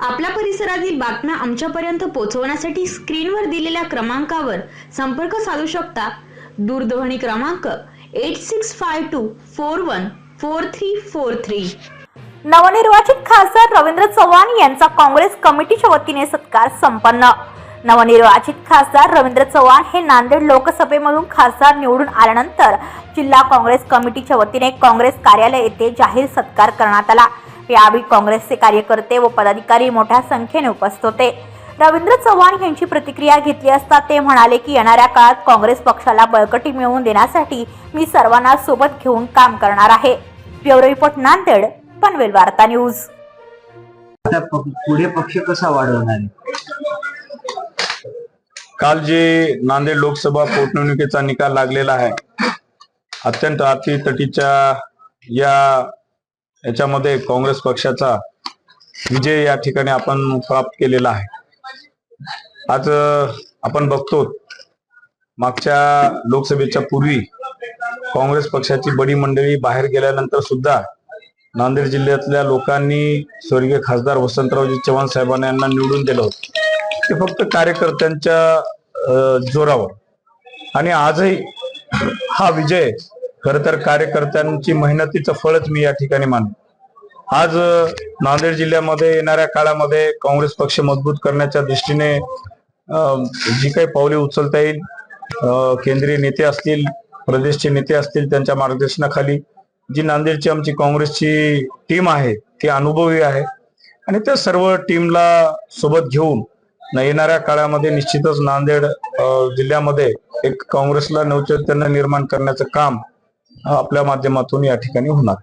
आपल्या परिसरातील बातम्या आमच्यापर्यंत पोहोचवण्यासाठी स्क्रीनवर दिलेल्या क्रमांकावर संपर्क साधू शकता. दूरध्वनी क्रमांक eight six five two four one four three four three. नवनिर्वाचित खासदार रवींद्र चव्हाण यांचा काँग्रेस कमिटीच्या वतीने सत्कार संपन्न. नवनिर्वाचित खासदार रवींद्र चव्हाण हे नांदेड लोकसभेमधून खासदार निवडून आल्यानंतर जिल्हा काँग्रेस कमिटीच्या वतीने काँग्रेस कार्यालय येथे जाहीर सत्कार करण्यात आला. यावेळी काँग्रेसचे कार्यकर्ते व पदाधिकारी मोठ्या संख्येने उपस्थित होते. रवींद्र चव्हाण यांची प्रतिक्रिया घेतली असता ते म्हणाले की येणाऱ्या काळात काँग्रेस पक्षाला बळकटी मिळवून देण्यासाठी मी सर्वांना सोबत घेऊन काम करणार आहे. ब्युरो रिपोर्ट नांदेड पनवेल वार्ता न्यूज. पुढे पक्ष कसा वाढवणार काल जे नांदेड लोकसभा पोटनिवडणुकीचा निकाल लागलेला आहे अत्यंत अतितटीच्या या याच्यामध्ये काँग्रेस पक्षाचा विजय या ठिकाणी आपण प्राप्त केलेला आहे. आज आपण बघतो मागच्या लोकसभेच्या पूर्वी काँग्रेस पक्षाची बडी मंडळी बाहेर गेल्यानंतर सुद्धा नांदेड जिल्ह्यातल्या लोकांनी स्वर्गीय खासदार वसंतरावजी चव्हाण साहेबांना यांना निवडून दिलं होतं. ते फक्त कार्यकर्त्यांच्या जोरावर. आणि आजही हा विजय खर तर कार्यकर्त्यांची मेहनतीचं फळच मी या ठिकाणी मानतो. आज नांदेड जिल्ह्यामध्ये येणाऱ्या काळामध्ये काँग्रेस पक्ष मजबूत करण्याच्या दृष्टीने जी काही पावले उचलता येईल केंद्रीय नेते असतील प्रदेशचे नेते असतील त्यांच्या मार्गदर्शनाखाली जी नांदेडची आमची काँग्रेसची टीम आहे ती अनुभवी आहे. आणि त्या सर्व टीमला सोबत घेऊन येणाऱ्या काळामध्ये निश्चितच नांदेड जिल्ह्यामध्ये एक काँग्रेसला नवचैतन्य निर्माण करण्याचं काम आपल्या माध्यमातून या ठिकाणी होणार.